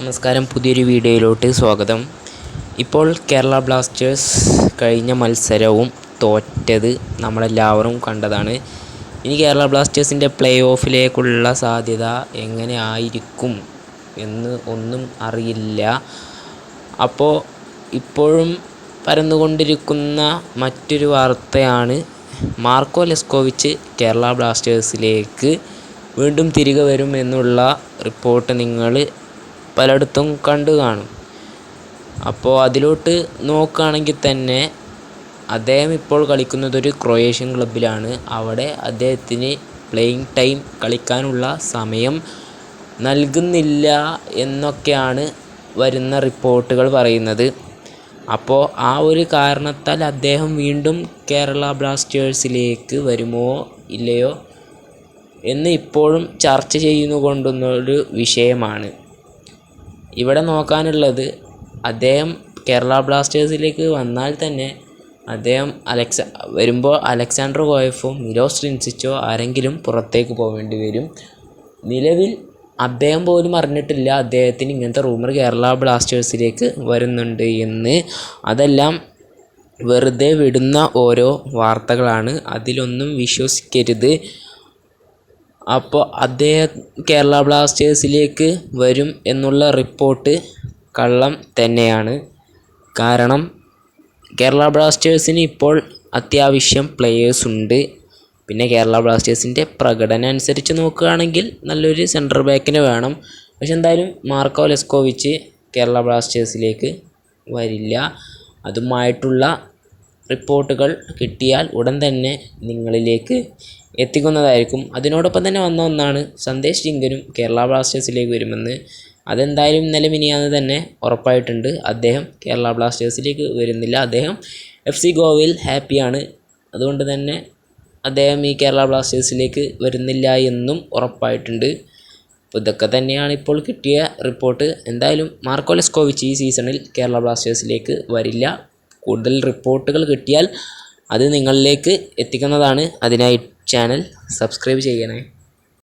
നമസ്കാരം പുതിയൊരു വീഡിയോയിലോട്ട് സ്വാഗതം. ഇപ്പോൾ കേരള ബ്ലാസ്റ്റേഴ്സ് കഴിഞ്ഞ മത്സരവും തോറ്റത് നമ്മളെല്ലാവരും കണ്ടതാണ്. ഇനി കേരള ബ്ലാസ്റ്റേഴ്സിന്റെ പ്ലേ ഓഫിലേക്കുള്ള സാധ്യത എങ്ങനെ ആയിരിക്കും എന്ന് ഒന്നും അറിയില്ല. അപ്പോൾ ഇപ്പോഴും പരന്നുകൊണ്ടിരിക്കുന്ന മറ്റൊരു വാർത്തയാണ് മാർക്കോ ലെസ്കോവിച്ച് കേരള ബ്ലാസ്റ്റേഴ്സിലേക്ക് വീണ്ടും തിരികെ വരും എന്നുള്ള റിപ്പോർട്ട് നിങ്ങൾ പലയിടത്തും കണ്ടു കാണും. അപ്പോൾ അതിലോട്ട് നോക്കുകയാണെങ്കിൽ തന്നെ അദ്ദേഹം ഇപ്പോൾ കളിക്കുന്നത് ഒരു ക്രൊയേഷ്യൻ ക്ലബിലാണ് അവിടെ അദ്ദേഹത്തിന് പ്ലേയിങ് ടൈം കളിക്കാനുള്ള സമയം നൽകുന്നില്ല എന്നൊക്കെയാണ് വരുന്ന റിപ്പോർട്ടുകൾ പറയുന്നത്. അപ്പോൾ ആ ഒരു കാരണത്താൽ അദ്ദേഹം വീണ്ടും കേരള ബ്ലാസ്റ്റേഴ്സിലേക്ക് വരുമോ ഇല്ലയോ എന്ന് ഇപ്പോഴും ചർച്ച ചെയ്യുന്നു കൊണ്ടുള്ളൊരു വിഷയമാണ്. ഇവിടെ നോക്കാനുള്ളത് അദ്ദേഹം കേരള ബ്ലാസ്റ്റേഴ്സിലേക്ക് വന്നാൽ തന്നെ അദ്ദേഹം അലക്സ വരുമ്പോൾ അലക്സാണ്ടർ കോയഫോ മിലോസ് ട്രിൻസിച്ചോ ആരെങ്കിലും പുറത്തേക്ക് പോവേണ്ടി വരും. നിലവിൽ അദ്ദേഹം പോലും അറിഞ്ഞിട്ടില്ല അദ്ദേഹത്തിന് ഇങ്ങനത്തെ റൂമർ കേരള ബ്ലാസ്റ്റേഴ്സിലേക്ക് വരുന്നുണ്ട് എന്ന്. അതെല്ലാം വെറുതെ വിടുന്ന ഓരോ വാർത്തകളാണ്. അതിലൊന്നും വിശ്വസിക്കരുത്. അപ്പോൾ അദ്ദേഹം കേരള ബ്ലാസ്റ്റേഴ്സിലേക്ക് വരും എന്നുള്ള റിപ്പോർട്ട് കള്ളം തന്നെയാണ്. കാരണം കേരള ബ്ലാസ്റ്റേഴ്സിന് ഇപ്പോൾ അത്യാവശ്യം പ്ലെയേഴ്സ് ഉണ്ട്. പിന്നെ കേരള ബ്ലാസ്റ്റേഴ്സിന്റെ പ്രകടനം അനുസരിച്ച് നോക്കുകയാണെങ്കിൽ നല്ലൊരു സെന്റർ ബാക്കിനെ വേണം. പക്ഷെ എന്തായാലും മാർക്കോ ലെസ്കോവിച്ച് കേരള ബ്ലാസ്റ്റേഴ്സിലേക്ക് വരില്ല. അതുമായിട്ടുള്ള റിപ്പോർട്ടുകൾ കിട്ടിയാൽ ഉടൻ തന്നെ നിങ്ങളിലേക്ക് എത്തിക്കുന്നതായിരിക്കും. അതിനോടൊപ്പം തന്നെ വന്ന ഒന്നാണ് സന്ദേശ് ജിങ്കനും കേരള ബ്ലാസ്റ്റേഴ്സിലേക്ക് വരുമെന്ന്. അതെന്തായാലും ഇന്നലെ മിനിയാന്ന് തന്നെ ഉറപ്പായിട്ടുണ്ട്. അദ്ദേഹം കേരള ബ്ലാസ്റ്റേഴ്സിലേക്ക് വരുന്നില്ല. അദ്ദേഹം എഫ് സി ഗോവയിൽ ഹാപ്പിയാണ്. അതുകൊണ്ട് തന്നെ അദ്ദേഹം ഈ കേരള ബ്ലാസ്റ്റേഴ്സിലേക്ക് വരുന്നില്ല എന്നും ഉറപ്പായിട്ടുണ്ട്. അപ്പോൾ ഇതൊക്കെ തന്നെയാണ് ഇപ്പോൾ കിട്ടിയ റിപ്പോർട്ട്. എന്തായാലും മാർക്കോ ലെസ്കോവിച്ച് ഈ സീസണിൽ കേരള ബ്ലാസ്റ്റേഴ്സിലേക്ക് വരില്ല. കൂടുതൽ റിപ്പോർട്ടുകൾ കിട്ടിയാൽ അത് നിങ്ങളിലേക്ക് എത്തിക്കുന്നതാണ് അതിനായി ചാനൽ സബ്സ്ക്രൈബ് ചെയ്യണേ.